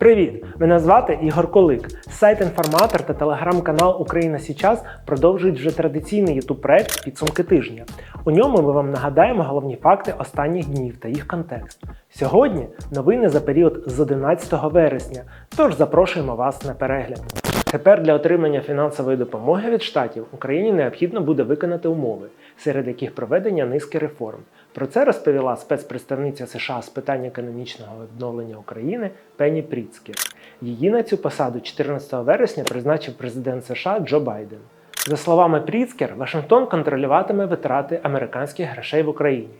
Привіт! Мене звати Ігор Колик. Сайт інформатор та телеграм-канал Україна Січас продовжують вже традиційний ютуб проект Підсумки тижня. У ньому ми вам нагадаємо головні факти останніх днів та їх контекст. Сьогодні новини за період з 11 вересня, тож запрошуємо вас на перегляд. Тепер для отримання фінансової допомоги від штатів Україні необхідно буде виконати умови, серед яких проведення низки реформ. Про це розповіла спецпредставниця США з питань економічного відновлення України Пенні Пріцкер. Її на цю посаду 14 вересня призначив президент США Джо Байден. За словами Пріцкер, Вашингтон контролюватиме витрати американських грошей в Україні.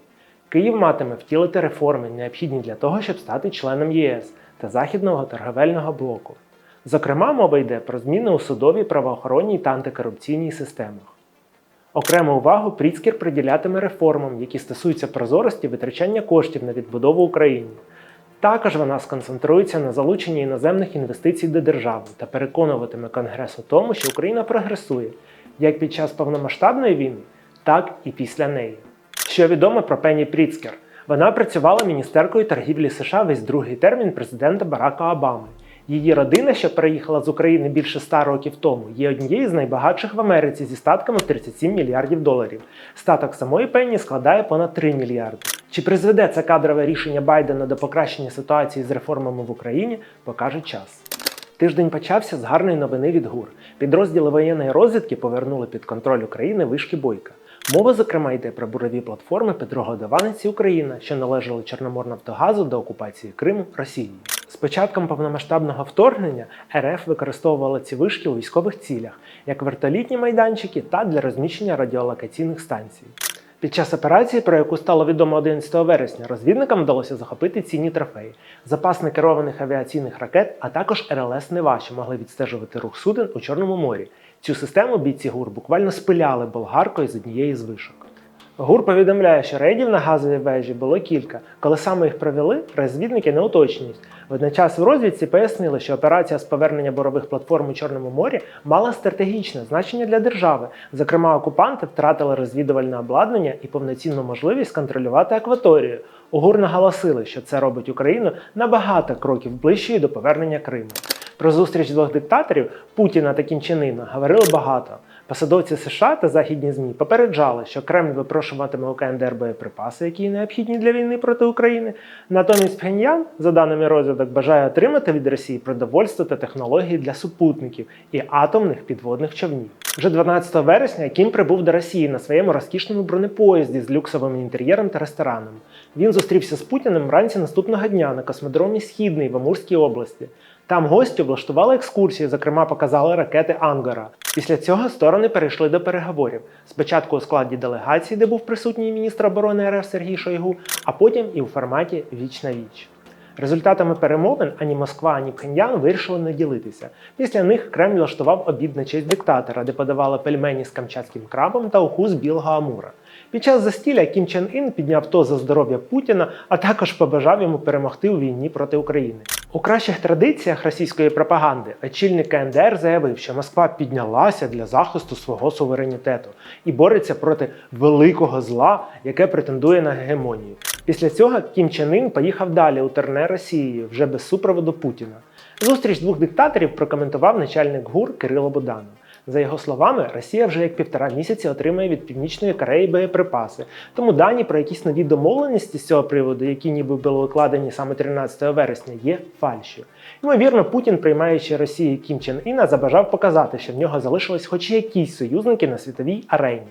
Київ матиме втілити реформи, необхідні для того, щоб стати членом ЄС та Західного торговельного блоку. Зокрема, мова йде про зміни у судовій, правоохоронній та антикорупційній системах. Окрему увагу Пріцкер приділятиме реформам, які стосуються прозорості витрачання коштів на відбудову України. Також вона сконцентрується на залученні іноземних інвестицій до держави та переконуватиме Конгрес у тому, що Україна прогресує як під час повномасштабної війни, так і після неї. Що відомо про Пенні Пріцкер? Вона працювала міністеркою торгівлі США весь другий термін президента Барака Обами. Її родина, що переїхала з України більше ста років тому, є однією з найбагатших в Америці зі статками в 37 мільярдів доларів. Статок самої Пенні складає понад 3 мільярди. Чи призведе це кадрове рішення Байдена до покращення ситуації з реформами в Україні, покаже час. Тиждень почався з гарної новини від ГУР. Підрозділи воєнної розвідки повернули під контроль України вишки Бойка. Мова, зокрема, йде про бурові платформи Петро Годованець і Україна, що належали Чорноморнафтогазу до окупації Криму Росією. З початком повномасштабного вторгнення РФ використовувала ці вишки у військових цілях, як вертолітні майданчики та для розміщення радіолокаційних станцій. Під час операції, про яку стало відомо 11 вересня, розвідникам вдалося захопити цінні трофеї, запас некерованих авіаційних ракет, а також РЛС Нева, що могли відстежувати рух суден у Чорному морі. Цю систему бійці ГУР буквально спиляли болгаркою з однієї з вишок. ГУР повідомляє, що рейдів на газовій вежі було кілька. Коли саме їх провели, розвідники не уточнюють. Водночас в розвідці пояснили, що операція з повернення борових платформ у Чорному морі мала стратегічне значення для держави. Зокрема, окупанти втратили розвідувальне обладнання і повноцінну можливість контролювати акваторію. У ГУР наголосили, що це робить Україну на багато кроків ближчою до повернення Криму. Про зустріч двох диктаторів Путіна та Кінчинина говорили багато. Посадовці США та західні ЗМІ попереджали, що Кремль випрошуватиме у КНДР боєприпаси, які необхідні для війни проти України. Натомість Пхеньян, за даними розвідок, бажає отримати від Росії продовольство та технології для супутників і атомних підводних човнів. Вже 12 вересня Кім прибув до Росії на своєму розкішному бронепоїзді з люксовим інтер'єром та рестораном. Він зустрівся з Путіним вранці наступного дня на космодромі Східний в Амурській області. Там гості влаштували екскурсії, зокрема, показали ракети Ангара. Після цього сторони перейшли до переговорів. Спочатку у складі делегації, де був присутній міністр оборони РФ Сергій Шойгу, а потім і у форматі віч на віч. Результатами перемовин ані Москва, ані Пхеньян вирішили не ділитися. Після них Кремль влаштував обід на честь диктатора, де подавали пельмені з камчатським крабом та уху з білого амура. Під час застілля Кім Чен Ін підняв то за здоров'я Путіна, а також побажав йому перемогти у війні проти України. У кращих традиціях російської пропаганди очільник КНДР заявив, що Москва піднялася для захисту свого суверенітету і бореться проти великого зла, яке претендує на гегемонію. Після цього Кім Чен Ін поїхав далі у терне Росії вже без супроводу Путіна. Зустріч двох диктаторів прокоментував начальник ГУР Кирило Буданов. За його словами, Росія вже як півтора місяці отримує від Північної Кореї боєприпаси. Тому дані про якісь нові домовленості з цього приводу, які ніби були укладені саме 13 вересня, є фальшю. Ймовірно, Путін, приймаючи Росії Кім Чен Іна, забажав показати, що в нього залишились хоч якісь союзники на світовій арені.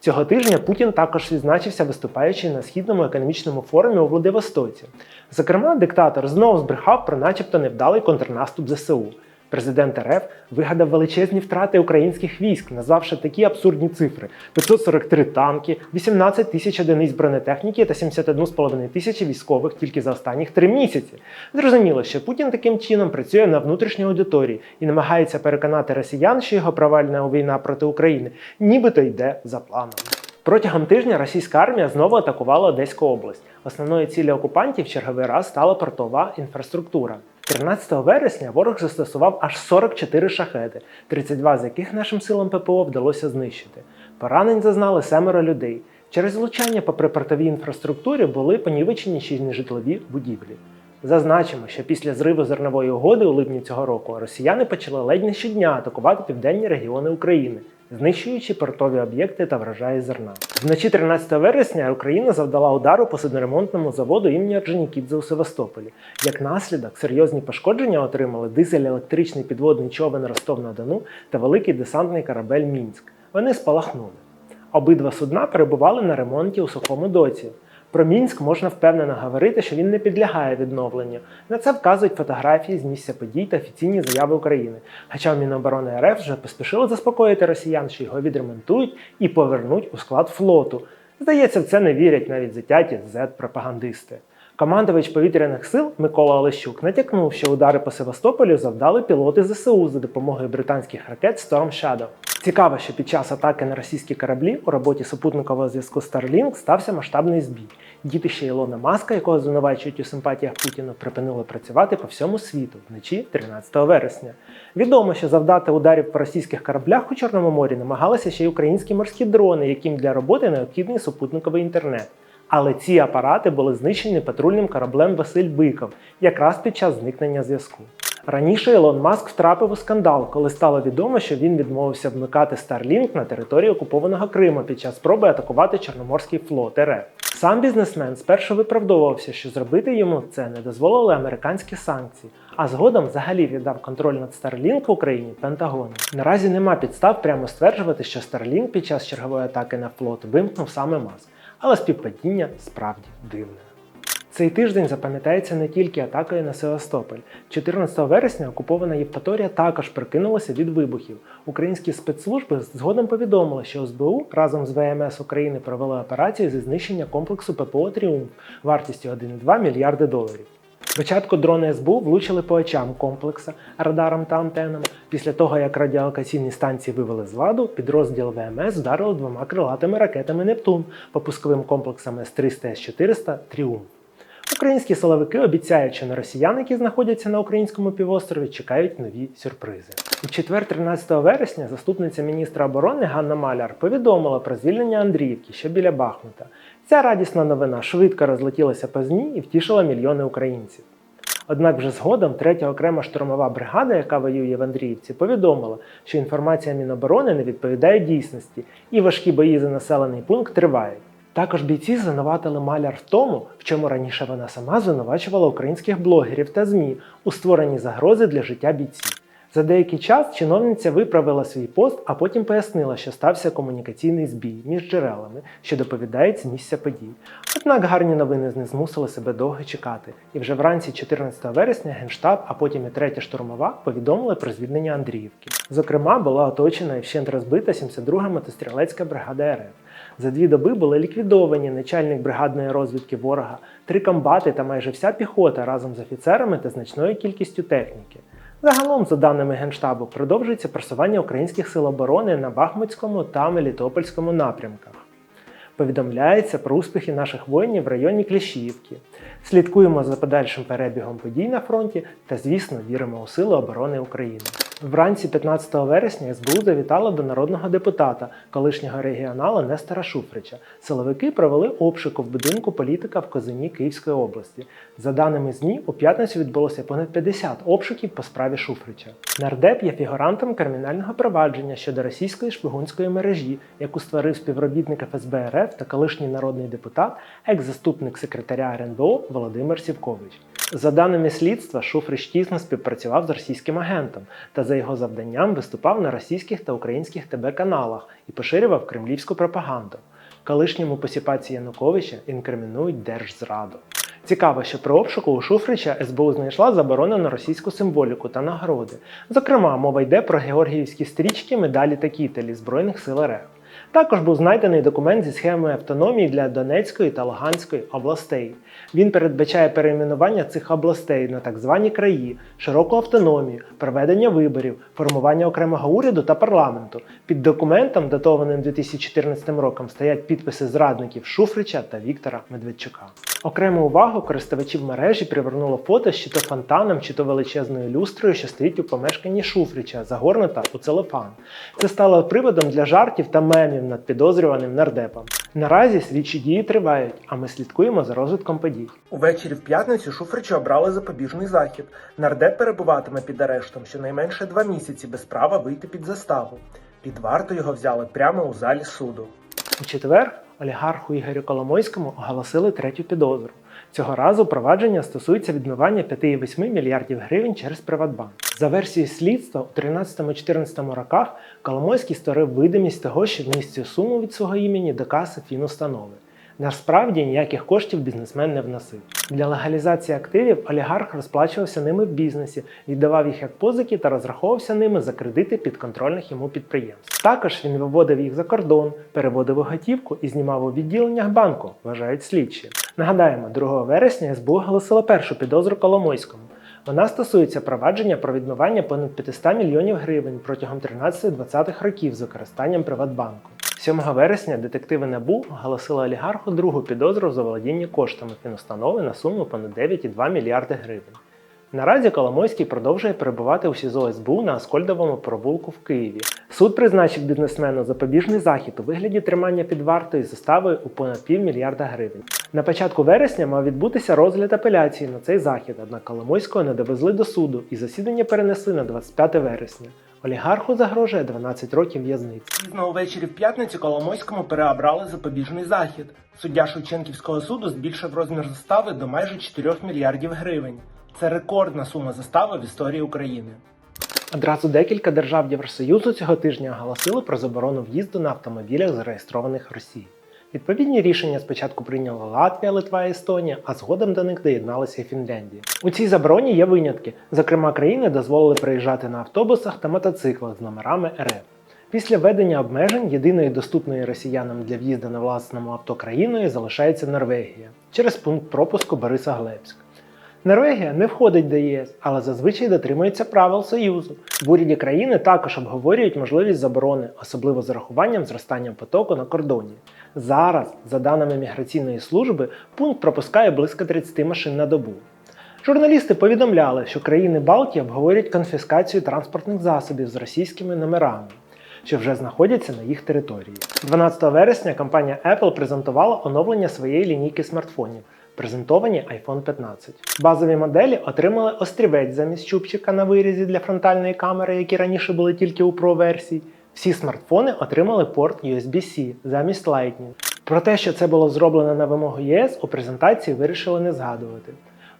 Цього тижня Путін також відзначився, виступаючи на східному економічному форумі у Владивостоці. Зокрема, диктатор знову збрехав про, начебто, невдалий контрнаступ ЗСУ. Президент РФ вигадав величезні втрати українських військ, назвавши такі абсурдні цифри: 543 танки, 18 тисяч одиниць бронетехніки та 71,5 тисячі військових тільки за останніх три місяці. Зрозуміло, що Путін таким чином працює на внутрішній аудиторії і намагається переконати росіян, що його провальна війна проти України нібито йде за планом. Протягом тижня російська армія знову атакувала Одеську область. Основною ціллю окупантів в черговий раз стала портова інфраструктура. 13 вересня ворог застосував аж 44 шахети, 32 з яких нашим силам ППО вдалося знищити. Поранень зазнали семеро людей. Через влучання по припортовій інфраструктурі були понівечені ще й нежитлові будівлі. Зазначимо, що після зриву зернової угоди у липні цього року росіяни почали ледь не щодня атакувати південні регіони України, знищуючи портові об'єкти та врожаї зерна. Вночі 13 вересня Україна завдала удару по судноремонтному заводу імені Орджонікідзе у Севастополі. Як наслідок, серйозні пошкодження отримали дизель-електричний підводний човен Ростов-на-Дону та великий десантний корабель Мінськ. Вони спалахнули. Обидва судна перебували на ремонті у сухому доці. Про Мінськ можна впевнено говорити, що він не підлягає відновленню. На це вказують фотографії з місця подій та офіційні заяви України. Хоча Міноборони РФ вже поспішили заспокоїти росіян, що його відремонтують і повернуть у склад флоту. Здається, в це не вірять навіть затяті Z-пропагандисти. Командувач повітряних сил Микола Олещук натякнув, що удари по Севастополю завдали пілоти ЗСУ за допомогою британських ракет Storm Shadow. Цікаво, що під час атаки на російські кораблі у роботі супутникового зв'язку Starlink стався масштабний збій. Дітище Ілона Маска, якого звинувачують у симпатіях Путіну, припинило працювати по всьому світу вночі 13 вересня. Відомо, що завдати ударів по російських кораблях у Чорному морі намагалися ще й українські морські дрони, яким для роботи необхідний супутниковий інтернет. Але ці апарати були знищені патрульним кораблем Василь Биков якраз під час зникнення зв'язку. Раніше Ілон Маск втрапив у скандал, коли стало відомо, що він відмовився вмикати Starlink на території окупованого Криму під час спроби атакувати Чорноморський флот РФ. Сам бізнесмен спершу виправдовувався, що зробити йому це не дозволили американські санкції, а згодом взагалі віддав контроль над Starlink в Україні Пентагону. Наразі нема підстав прямо стверджувати, що Starlink під час чергової атаки на флот вимкнув саме Маск, але співпадіння справді дивне. Цей тиждень запам'ятається не тільки атакою на Севастополь. 14 вересня окупована Євпаторія також прикинулася від вибухів. Українські спецслужби згодом повідомили, що СБУ разом з ВМС України провели операцію зі знищення комплексу ППО Тріумф вартістю 1,2 мільярди доларів. Спочатку дрони СБУ влучили по очам комплекса радарам та антенам. Після того, як радіолокаційні станції вивели з ладу, підрозділ ВМС вдарили двома крилатими ракетами Нептун по пусковим комплексам С-300 С-400 Тріумф. Українські силовики обіцяють, що на росіян, які знаходяться на українському півострові, чекають нові сюрпризи. У четвер, 13 вересня, заступниця міністра оборони Ганна Маляр повідомила про звільнення Андріївки, що біля Бахмута. Ця радісна новина швидко розлетілася по ЗМІ і втішила мільйони українців. Однак вже згодом третя окрема штурмова бригада, яка воює в Андріївці, повідомила, що інформація Міноборони не відповідає дійсності, і важкі бої за населений пункт тривають. Також бійці звинуватили маляр в тому, в чому раніше вона сама звинувачувала українських блогерів та ЗМІ у створенні загрози для життя бійців. За деякий час чиновниця виправила свій пост, а потім пояснила, що стався комунікаційний збій між джерелами, що доповідають з місця подій. Однак гарні новини не змусили себе довго чекати, і вже вранці 14 вересня Генштаб, а потім і третя штурмова повідомили про звільнення Андріївки. Зокрема, була оточена і вщент розбита 72-га мотострілецька бригада РФ. За дві доби були ліквідовані начальник бригадної розвідки ворога, три комбати та майже вся піхота разом з офіцерами та значною кількістю техніки. Загалом, за даними Генштабу, продовжується просування українських сил оборони на Бахмутському та Мелітопольському напрямках. Повідомляється про успіхи наших воїнів в районі Кліщіївки. Слідкуємо за подальшим перебігом подій на фронті та, звісно, віримо у сили оборони України. Вранці 15 вересня СБУ завітала до народного депутата, колишнього регіонала Нестора Шуфрича. Силовики провели обшуку в будинку політика в Козині Київської області. За даними ЗМІ, у п'ятницю відбулося понад 50 обшуків по справі Шуфрича. Нардеп є фігурантом кримінального провадження щодо російської шпигунської мережі, яку створив співробітник ФСБ РФ та колишній народний депутат, екс-заступник секретаря РНБО Володимир Сівкович. За даними слідства, Шуфрич тісно співпрацював з російським агентом та за його завданням виступав на російських та українських ТБ-каналах і поширював кремлівську пропаганду. Колишньому посіпаці Януковича інкримінують держзраду. Цікаво, що при обшуку у Шуфрича СБУ знайшла заборону на російську символіку та нагороди. Зокрема, мова йде про георгіївські стрічки, медалі та кітелі Збройних сил РФ. Також був знайдений документ зі схемою автономії для Донецької та Луганської областей. Він передбачає перейменування цих областей на так звані краї, широку автономію, проведення виборів, формування окремого уряду та парламенту. Під документом, датованим 2014 роком, стоять підписи зрадників Шуфрича та Віктора Медведчука. Окрему увагу користувачів мережі привернуло фото з чи то фонтаном, чи то величезною люстрою, що стоїть у помешканні Шуфрича, загорнута у целофан. Це стало приводом для жартів та мемів над підозрюваним нардепом. Наразі слідчі дії тривають, а ми слідкуємо за розвитком подій. Увечері в п'ятницю Шуфрича обрали запобіжний захід. Нардеп перебуватиме під арештом щонайменше два місяці без права вийти під заставу. Під варту його взяли прямо у залі суду. У четвер олігарху Ігорю Коломойському оголосили третю підозру. Цього разу провадження стосується відмивання 5,8 мільярдів гривень через Приватбанк. За версією слідства, у 13-14 роках Коломойський створив видимість того, що вніс суму від свого імені до каси фінустанови. Насправді ніяких коштів бізнесмен не вносив. Для легалізації активів олігарх розплачувався ними в бізнесі, віддавав їх як позики та розраховувався ними за кредити підконтрольних йому підприємств. Також він виводив їх за кордон, переводив у готівку і знімав у відділеннях банку, вважають слідчі. Нагадаємо, 2 вересня СБУ оголосила першу підозру Коломойському. Вона стосується провадження про відмивання понад 500 мільйонів гривень протягом 13-20 років з використанням Приватбанку. 7 вересня детективи НАБУ оголосили олігарху другу підозру за володіння коштами фінустанови на суму понад 9,2 мільярди гривень. Наразі Коломойський продовжує перебувати у СІЗО СБУ на Аскольдовому провулку в Києві. Суд призначив бізнесмену запобіжний захід у вигляді тримання під вартою заставою у понад півмільярда гривень. На початку вересня мав відбутися розгляд апеляції на цей захід, однак Коломойського не довезли до суду і засідання перенесли на 25 вересня. Олігарху загрожує 12 років в'язниці. Пізно увечері в п'ятницю Коломойському переобрали запобіжний захід. Суддя Шевченківського суду збільшив розмір застави до майже 4 мільярдів гривень. Це рекордна сума застави в історії України. Одразу декілька держав Євросоюзу цього тижня оголосили про заборону в'їзду на автомобілях, зареєстрованих в Росії. Відповідні рішення спочатку прийняла Латвія, Литва і Естонія, а згодом до них доєдналася і Фінляндія. У цій забороні є винятки. Зокрема, країни дозволили приїжджати на автобусах та мотоциклах з номерами РФ. Після введення обмежень єдиною доступною росіянам для в'їзду на власному авто країною залишається Норвегія через пункт пропуску Бориса Глебськ. Норвегія не входить до ЄС, але зазвичай дотримується правил Союзу. В уряді країни також обговорюють можливість заборони, особливо з урахуванням зростання потоку на кордоні. Зараз, за даними міграційної служби, пункт пропускає близько 30 машин на добу. Журналісти повідомляли, що країни Балтії обговорюють конфіскацію транспортних засобів з російськими номерами, що вже знаходяться на їх території. 12 вересня компанія Apple презентувала оновлення своєї лінійки смартфонів, презентовані iPhone 15. Базові моделі отримали острівець замість чубчика на вирізі для фронтальної камери, які раніше були тільки у Pro версії. Всі смартфони отримали порт USB-C замість Lightning. Про те, що це було зроблено на вимогу ЄС, у презентації вирішили не згадувати.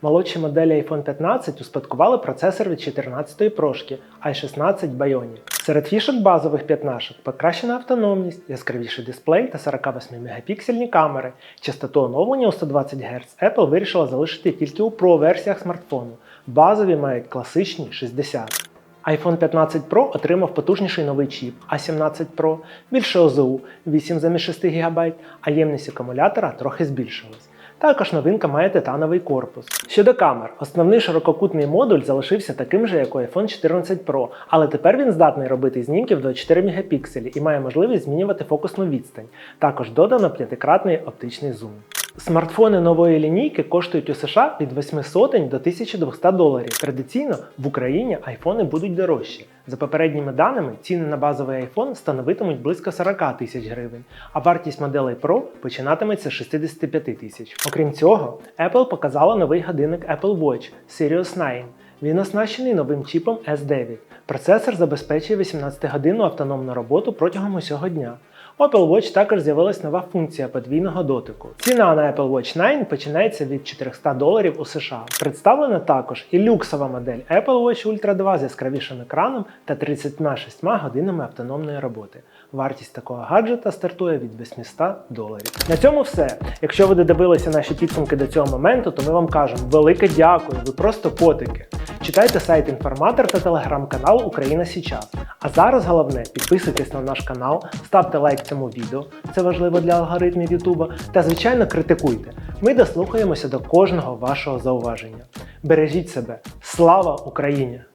Молодші моделі iPhone 15 успадкували процесор від 14-ї прошки i16 Bionic. Серед фішок базових п'ятнашок покращена автономність, яскравіший дисплей та 48-мегапіксельні камери. Частоту оновлення у 120 Гц Apple вирішила залишити тільки у Pro версіях смартфону. Базові мають класичні 60. iPhone 15 Pro отримав потужніший новий чіп A17 Pro, більше ОЗУ 8 замість 6 ГБ, а ємність акумулятора трохи збільшилась. Також новинка має титановий корпус. Щодо камер, основний ширококутний модуль залишився таким же, як у iPhone 14 Pro, але тепер він здатний робити знімків до 4 мегапікселі і має можливість змінювати фокусну відстань. Також додано п'ятикратний оптичний зум. Смартфони нової лінійки коштують у США від 800 до 1200 доларів. Традиційно в Україні айфони будуть дорожчі. За попередніми даними, ціни на базовий iPhone становитимуть близько 40 тисяч гривень, а вартість моделей Pro починатиметься з 65 тисяч. Окрім цього, Apple показала новий годинник Apple Watch Sirius 9. Він оснащений новим чіпом S9. Процесор забезпечує 18-годинну автономну роботу протягом усього дня. У Apple Watch також з'явилась нова функція подвійного дотику. Ціна на Apple Watch 9 починається від 400 доларів у США. Представлена також і люксова модель Apple Watch Ultra 2 з яскравішим екраном та 36 годинами автономної роботи. Вартість такого гаджета стартує від 800 доларів. На цьому все. Якщо ви додивилися наші підсумки до цього моменту, то ми вам кажемо велике дякую, ви просто котики. Читайте сайт інформатор та телеграм-канал Україна Січас. А зараз головне підписуйтесь на наш канал, ставте лайк цьому відео, це важливо для алгоритмів Ютуба, та звичайно критикуйте. Ми дослухаємося до кожного вашого зауваження. Бережіть себе. Слава Україні!